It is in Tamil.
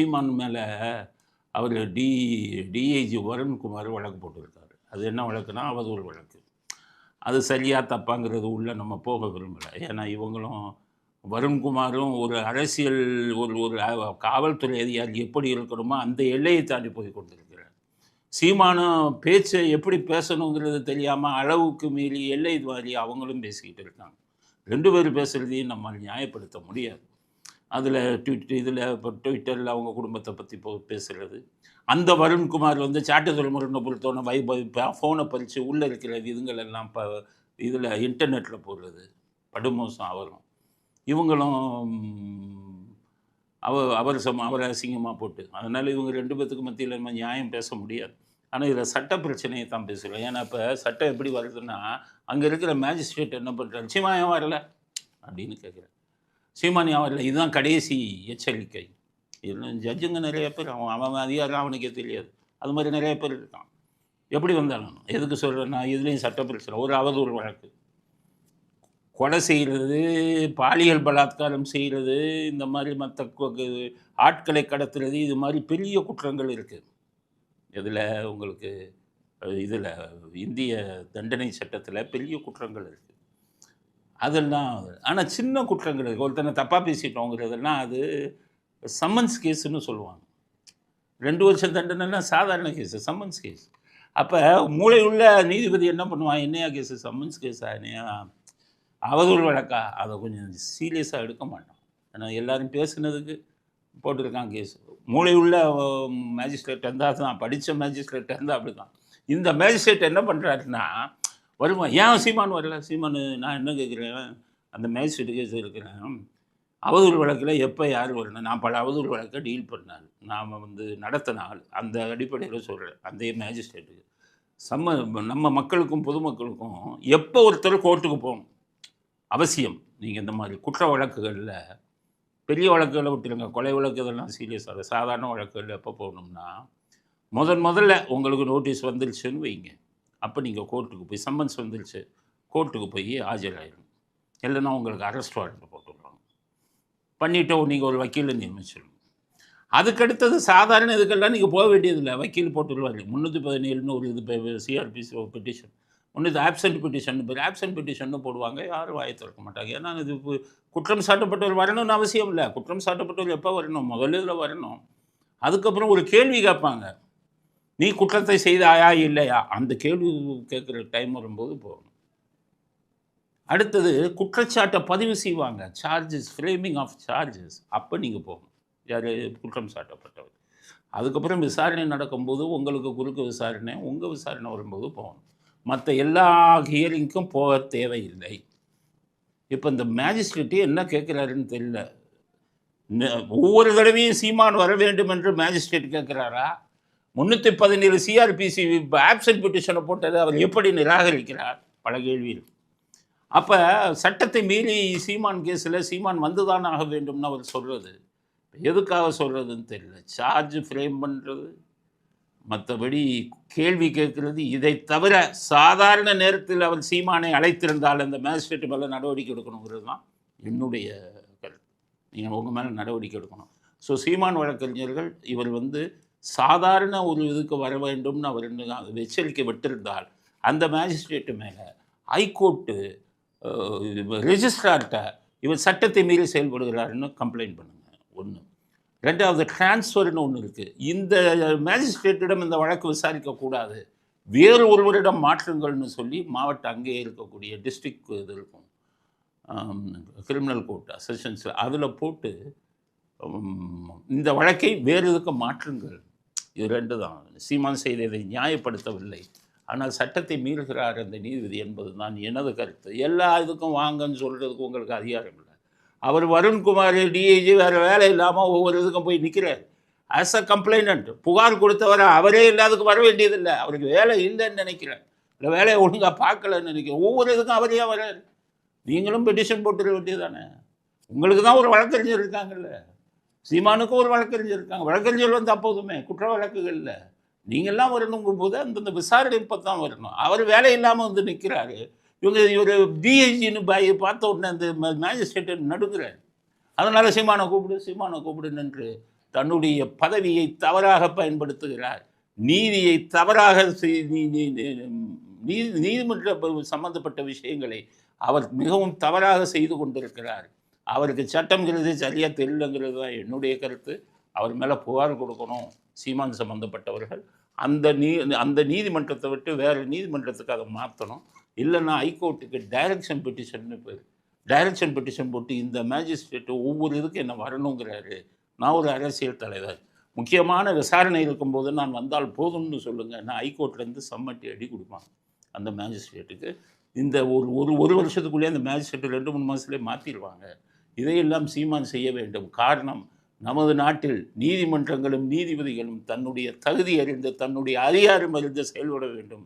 சீமான் மேலே அவர் டி டிஐஜி வருண்குமார் வழக்கு போட்டிருக்காரு. அது என்ன வழக்குனா அவதூறு வழக்கு. அது சரியாக தப்பாங்கிறது உள்ளே நம்ம போக விரும்பலை. ஏன்னா இவங்களும் வருண்குமாரும் ஒரு அரசியல் ஒரு ஒரு காவல்துறை அதிகாரி எப்படி இருக்கணுமோ அந்த எல்லையை தாண்டி போய் கொண்டிருக்கிறார். சீமானும் பேச்சை எப்படி பேசணுங்கிறது தெரியாமல் அளவுக்கு மீறி எல்லை மாதிரி அவங்களும் பேசிக்கிட்டு இருக்காங்க. ரெண்டு பேர் பேசுகிறதையும் நம்ம நியாயப்படுத்த முடியாது. அதில் ட்விட் இதில் இப்போ ட்விட்டரில் அவங்க குடும்பத்தை பற்றி போ பேசுகிறது அந்த வருண்குமார் வந்து சாட்டுதல் முருகனை பொறுத்தவனை வை ஃபோனை பறித்து உள்ளே இருக்கிற இதுங்கள் எல்லாம் இப்போ இதில் இன்டர்நெட்டில் போடுறது. படுமோசம் அவரும். இவங்களும் அவ அவர் சம அவரை அசிங்கமாக போட்டு. அதனால் இவங்க ரெண்டு பேத்துக்கு மத்தியில் நம்ம நியாயம் பேச முடியாது. ஆனால் இதில் சட்ட பிரச்சனையை தான் பேசுகிறோம் ஏன்னா இப்போ சட்டம் எப்படி வருதுன்னா அங்கே இருக்கிற மேஜிஸ்ட்ரேட் என்ன பண்ணுறாரு சீமாயம் வரல அப்படின்னு கேட்குறேன் சீமானி வரல இதுதான் கடைசி எச்சரிக்கை. இதில் ஜட்ஜுங்க நிறைய பேர் அவன் அவன் அதிகாரம் அவனுக்கே தெரியாது. அது மாதிரி நிறைய பேர் இருக்கான். எப்படி வந்தாலும் எதுக்கு சொல்கிறேன்னா இதுலேயும் சட்ட பிரச்சனை ஒரு அவதூறு வழக்கு. கொலை செய்கிறது பாலியல் பலாத்காரம் செய்கிறது இந்த மாதிரி மற்ற ஆட்களை கடத்துறது இது மாதிரி பெரிய குற்றங்கள் இருக்குது இதில் உங்களுக்கு இதில் இந்திய தண்டனை சட்டத்தில் பெரிய குற்றங்கள் இருக்குது அதெல்லாம் ஆனால் சின்ன குற்றம் கிடையாது ஒருத்தனை தப்பாக பேசிட்டோங்கிறதெல்லாம் அது சம்மன்ஸ் கேஸுன்னு சொல்லுவாங்க. ரெண்டு வருஷம் தண்டனைனா சாதாரண கேஸு சம்மன்ஸ் கேஸ் அப்போ மூளையுள்ள நீதிபதி என்ன பண்ணுவான்? என்னையா கேஸு சம்மன்ஸ் கேஸா என்னையா? அவதூறு வழக்கா? அதை கொஞ்சம் சீரியஸாக எடுக்க மாட்டோம் ஏன்னா எல்லோரும் பேசுனதுக்கு போட்டிருக்கான் கேஸ் மூளையுள்ள மேஜிஸ்ட்ரேட் இருந்தால் தான் படித்த மேஜிஸ்ட்ரேட் இருந்தால் அப்படி தான் இந்த மேஜிஸ்ட்ரேட் என்ன பண்ணுறாருன்னா வருமா ஏன் சீமான் வரல? சீமான் நான் என்ன கேட்குறேன்? அந்த மேஜிஸ்ட்ரேட் கேஸ் இருக்கிறேன். அவதூறு வழக்கில் எப்போ யார் வரணும்? நான் பல அவதூறு வழக்கை டீல் பண்ணார். நாம் வந்து நடத்தின ஆள். அந்த அடிப்படையில் சொல்கிறேன் அந்த மேஜிஸ்ட்ரேட்டுக்கு சம்ம நம்ம மக்களுக்கும் பொதுமக்களுக்கும் எப்போ ஒருத்தர் கோர்ட்டுக்கு போகணும்? அவசியம். நீங்கள் இந்த மாதிரி குற்ற வழக்குகளில் பெரிய வழக்குகளை விட்டுருங்க. கொலை வழக்கு இதெல்லாம் சீரியஸாக சாதாரண வழக்குகள் எப்போ போகணும்னா முதன் முதல்ல உங்களுக்கு நோட்டீஸ் வந்துருச்சுன்னு வைங்க. அப்போ நீங்கள் கோர்ட்டுக்கு போய் சம்மன்ஸ் வந்துருச்சு கோர்ட்டுக்கு போய் ஆஜராயிடும் இல்லைன்னா உங்களுக்கு அரெஸ்ட் வாரண்ட் போட்டுடுவாங்க பண்ணிவிட்டோ நீங்கள் ஒரு வக்கீலை நியமிச்சிடணும் அதுக்கடுத்தது சாதாரண இதுக்கெல்லாம் நீங்கள் போக வேண்டியதில்லை. வக்கீல் போட்டுருவாரு. முந்நூற்றி பதினேழுன்னு ஒரு இது சிஆர்பிசி பெட்டிஷன் ஒன்று இது ஆப்சண்ட் பெட்டிஷன் பேர் ஆப்சன்ட் பெட்டிஷன் போடுவாங்க. யாரும் வாயை திறக்க மாட்டாங்க. ஏன்னா இது குற்றம் சாட்டப்பட்டவர் வரணும்னு அவசியம் இல்லை. குற்றம் சாட்டப்பட்டவர் எப்போ வரணும்? முதல்ல இதில் வரணும். அதுக்கப்புறம் ஒரு கேள்வி கேட்பாங்க. நீ குற்றத்தை செய்தாயா இல்லையா? அந்த கேள்வி கேட்குற டைம் வரும்போது போகணும். அடுத்தது குற்றச்சாட்டை பதிவு செய்வாங்க. சார்ஜஸ் ஃப்ரேமிங் ஆஃப் சார்ஜஸ் அப்போ நீங்கள் போகணும். யார்? குற்றம் சாட்டப்பட்டவர். அதுக்கப்புறம் விசாரணை நடக்கும்போது உங்களுக்கு குறுக்கு விசாரணை உங்கள் விசாரணை வரும்போது போகணும். மற்ற எல்லா ஹியரிங்க்கும் போக தேவையில்லை. இப்போ இந்த மேஜிஸ்ட்ரேட்டு என்ன கேட்குறாருன்னு தெரியல. ஒவ்வொரு தடவையும் சீமான் வர வேண்டும் என்று மேஜிஸ்ட்ரேட் கேட்குறாரா? முந்நூற்றி பதினேழு சிஆர்பிசி ஆப்சன்ட் பெட்டிஷனை போட்டது அவர் எப்படி நிராகரிக்கிறார்? பல கேள்வி இருக்கு அப்போ சட்டத்தை மீறி சீமான் கேஸில் சீமான் வந்துதான் ஆக வேண்டும்னு அவர் சொல்கிறது எதுக்காக சொல்கிறதுன்னு தெரியல. சார்ஜ் ஃப்ரேம் பண்ணுறது மற்றபடி கேள்வி கேட்கிறது. இதை தவிர சாதாரண நேரத்தில் அவர் சீமானை அழைத்திருந்தால் அந்த மேஜிஸ்ட்ரேட் மேலே நடவடிக்கை எடுக்கணுங்கிறது தான் என்னுடைய கருத்து. நீங்கள் உங்கள் மேலே நடவடிக்கை எடுக்கணும். ஸோ சீமான் வழக்கறிஞர்கள் இவர் வந்து சாதாரண ஒரு இதுக்கு வர வேண்டும்னு அவர் இன்னும் எச்சரிக்கை விட்டிருந்தால் அந்த மேஜிஸ்ட்ரேட்டு மேலே ஹைகோர்ட்டு ரெஜிஸ்ட்ரார்கிட்ட இவர் சட்டத்தை மீறி செயல்படுகிறாருன்னு கம்ப்ளைண்ட் பண்ணுங்க. ஒன்று ரெண்டாவது டிரான்ஸ்ஃபர்னு ஒன்று இருக்குது இந்த மேஜிஸ்ட்ரேட்டிடம் இந்த வழக்கு விசாரிக்கக்கூடாது வேறு ஒருவரிடம் மாற்றுங்கள்னு சொல்லி மாவட்ட அங்கேயே இருக்கக்கூடிய டிஸ்ட்ரிக் இது இருக்கும். கிரிமினல் கோர்ட் செஷன்ஸில் அதில் போட்டு இந்த வழக்கை வேறு இதுக்கு மாற்றுங்கள். இது ரெண்டு தான். சீமான் செய்ததை நியாயப்படுத்தவில்லை. ஆனால் சட்டத்தை மீறுகிறார் அந்த நீதிபதி என்பது தான் எனது கருத்து. எல்லா இதுக்கும் வாங்கன்னு சொல்கிறதுக்கு உங்களுக்கு அதிகாரம் இல்லை. அவர் வருண்குமார் டிஐஜி வேறு வேலை இல்லாமல் ஒவ்வொரு இதுக்கும் போய் நிற்கிறார் ஆஸ் அ கம்ப்ளைனண்ட் புகார் கொடுத்தவரை அவரே இல்லாததுக்கு வர வேண்டியதில்லை. அவருக்கு வேலை இல்லைன்னு நினைக்கிறேன். இல்லை வேலையை ஒழுங்காக பார்க்கலன்னு நினைக்கிறேன். ஒவ்வொரு இதுக்கும் அவரே வராரு. நீங்களும் பெட்டிஷன் போட்டுட வேண்டியதானே உங்களுக்கு தான் ஒரு வழக்கறிஞர் இருக்காங்கல்ல. சீமானுக்கும் ஒரு வழக்கறிஞர் இருக்காங்க. வழக்கறிஞர் வந்து அப்போதுமே குற்ற வழக்குகளில். நீங்கள்லாம் வரணுங்கும் போது அந்தந்த விசாரணை இப்போ தான் வரணும். அவர் வேலை இல்லாமல் வந்து நிற்கிறாரு இவங்க இவர் டிஐஜின்னு பாய் பார்த்த உடனே அந்த மேஜிஸ்ட்ரேட்டு நடுக்கிறார் அதனால் சீமானை கூப்பிடு சீமானை கூப்பிடுன்னு தன்னுடைய பதவியை தவறாக பயன்படுத்துகிறார். நீதியை தவறாக செய்- நீ- நீதி நீதிமன்ற சம்பந்தப்பட்ட விஷயங்களை அவர் மிகவும் தவறாக செய்து கொண்டிருக்கிறார். அவருக்கு சட்டம்ங்கிறது சரியாக தெரியலங்கிறது தான் என்னுடைய கருத்து. அவர் மேலே புகார் கொடுக்கணும் சீமான் சம்மந்தப்பட்டவர்கள் அந்த நீ அந்த நீதிமன்றத்தை விட்டு வேறு நீதிமன்றத்துக்கு அதை மாற்றணும் இல்லைன்னா ஹைகோர்ட்டுக்கு டைரக்ஷன் பெட்டிஷன் பேர். டைரக்ஷன் பெட்டிஷன் போட்டு இந்த மேஜிஸ்ட்ரேட்டு ஒவ்வொரு இதுக்கு என்ன வரணுங்கிறாரு. நான் ஒரு அரசியல் தலைவர். முக்கியமான விசாரணை இருக்கும்போது நான் வந்தால் போதும்னு சொல்லுங்கள் நான் ஹைகோர்ட்லேருந்து சம்மட்டி அடி கொடுப்பான் அந்த மேஜிஸ்ட்ரேட்டுக்கு இந்த ஒரு ஒரு ஒரு வருஷத்துக்குள்ளேயே அந்த மேஜிஸ்ட்ரேட்டு ரெண்டு மூணு மாதத்துலேயே மாற்றிடுவாங்க இதையெல்லாம் சீமான் செய்ய வேண்டும். காரணம் நமது நாட்டில் நீதிமன்றங்களும் நீதிபதிகளும் தன்னுடைய தகுதி அறிந்து தன்னுடைய அதிகாரம் அறிந்து செயல்பட வேண்டும்.